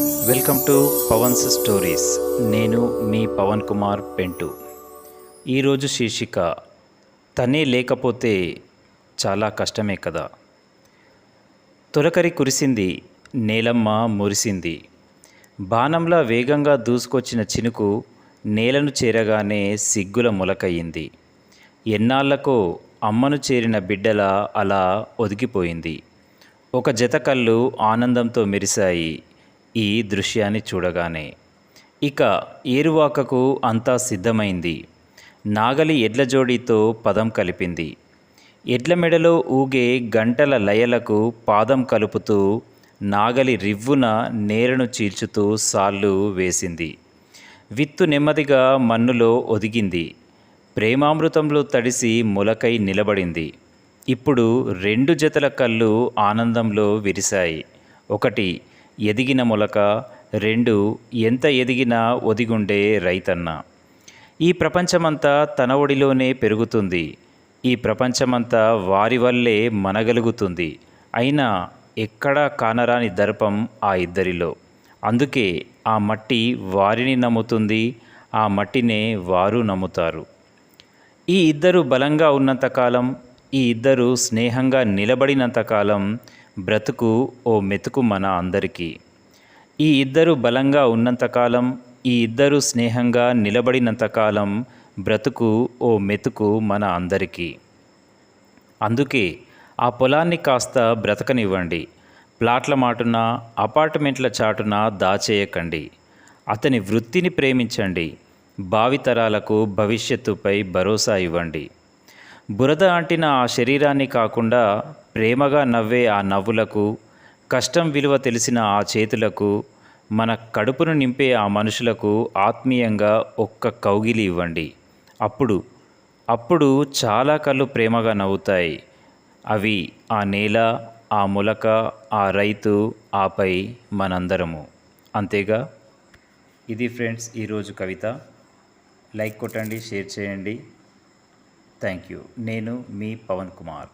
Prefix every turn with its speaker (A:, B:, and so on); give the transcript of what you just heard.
A: Welcome to Pavan's stories. నేను మీ పవన్ కుమార్ పెంటు. ఈరోజు శీర్షిక తనే లేకపోతే చాలా కష్టమే కదా. తొలకరి కురిసింది నేలమ్మ మురిసింది. బాణంలా వేగంగా దూసుకొచ్చిన చినుకు నేలను చేరగానే సిగ్గుల మొలకయ్యింది. ఎన్నాళ్ళకో అమ్మను చేరిన బిడ్డల అలా ఒదిగిపోయింది. ఒక జత కళ్ళు ఆనందంతో మెరిశాయి. ఈ దృశ్యాన్ని చూడగానే ఇక ఏరువాకకు అంతా సిద్ధమైంది. నాగలి ఎడ్ల జోడీతో పదం కలిపింది. ఎడ్ల మెడలో ఊగే గంటల లయలకు పాదం కలుపుతూ నాగలి రివ్వున నేలను చీల్చుతూ సాళ్ళు వేసింది. విత్తు నెమ్మదిగా మన్నులో ఒదిగింది. ప్రేమామృతంలో తడిసి మొలకై నిలబడింది. ఇప్పుడు రెండు జతల కళ్ళు ఆనందంలో విరిశాయి. ఒకటి ఎదిగిన మొలక రెండు ఎంత ఎదిగినా ఒదిగుండే రైతన్న. ఈ ప్రపంచమంతా తన ఒడిలోనే పెరుగుతుంది. ఈ ప్రపంచమంతా వారి వల్లే మనగలుగుతుంది. అయినా ఎక్కడా కానరాని దర్పం ఆ ఇద్దరిలో. అందుకే ఆ మట్టి వారిని నమ్ముతుంది ఆ మట్టినే వారు నమ్ముతారు. ఈ ఇద్దరు బలంగా ఉన్నంతకాలం ఈ ఇద్దరు స్నేహంగా నిలబడినంతకాలం బ్రతుకు ఓ మెతుకు మన అందరికీ. ఈ ఇద్దరు బలంగా ఉన్నంతకాలం ఈ ఇద్దరు స్నేహంగా నిలబడినంతకాలం బ్రతుకు ఓ మెతుకు మన అందరికీ. అందుకే ఆ పొలాన్ని కాస్త బ్రతకనివ్వండి. ప్లాట్ల మాటున అపార్ట్మెంట్ల చాటున దాచేయకండి. అతని వృత్తిని ప్రేమించండి. భావితరాలకు భవిష్యత్తుపై భరోసా ఇవ్వండి. బురద అంటిన ఆ శరీరాన్ని కాకుండా ప్రేమగా నవ్వే ఆ నవ్వులకు కష్టం విలువ తెలిసిన ఆ చేతులకు మన కడుపును నింపే ఆ మనుషులకు ఆత్మీయంగా ఒక్క కౌగిలి ఇవ్వండి. అప్పుడు అప్పుడు చాలా కళ్ళు ప్రేమగా నవ్వుతాయి. అవి ఆ నేల ఆ మొలక ఆ రైతు ఆపై మనందరము. అంతేగా? ఇది ఫ్రెండ్స్ ఈరోజు కవిత. లైక్ కొట్టండి షేర్ చేయండి. Thank you. నేను మీ పవన్ కుమార్.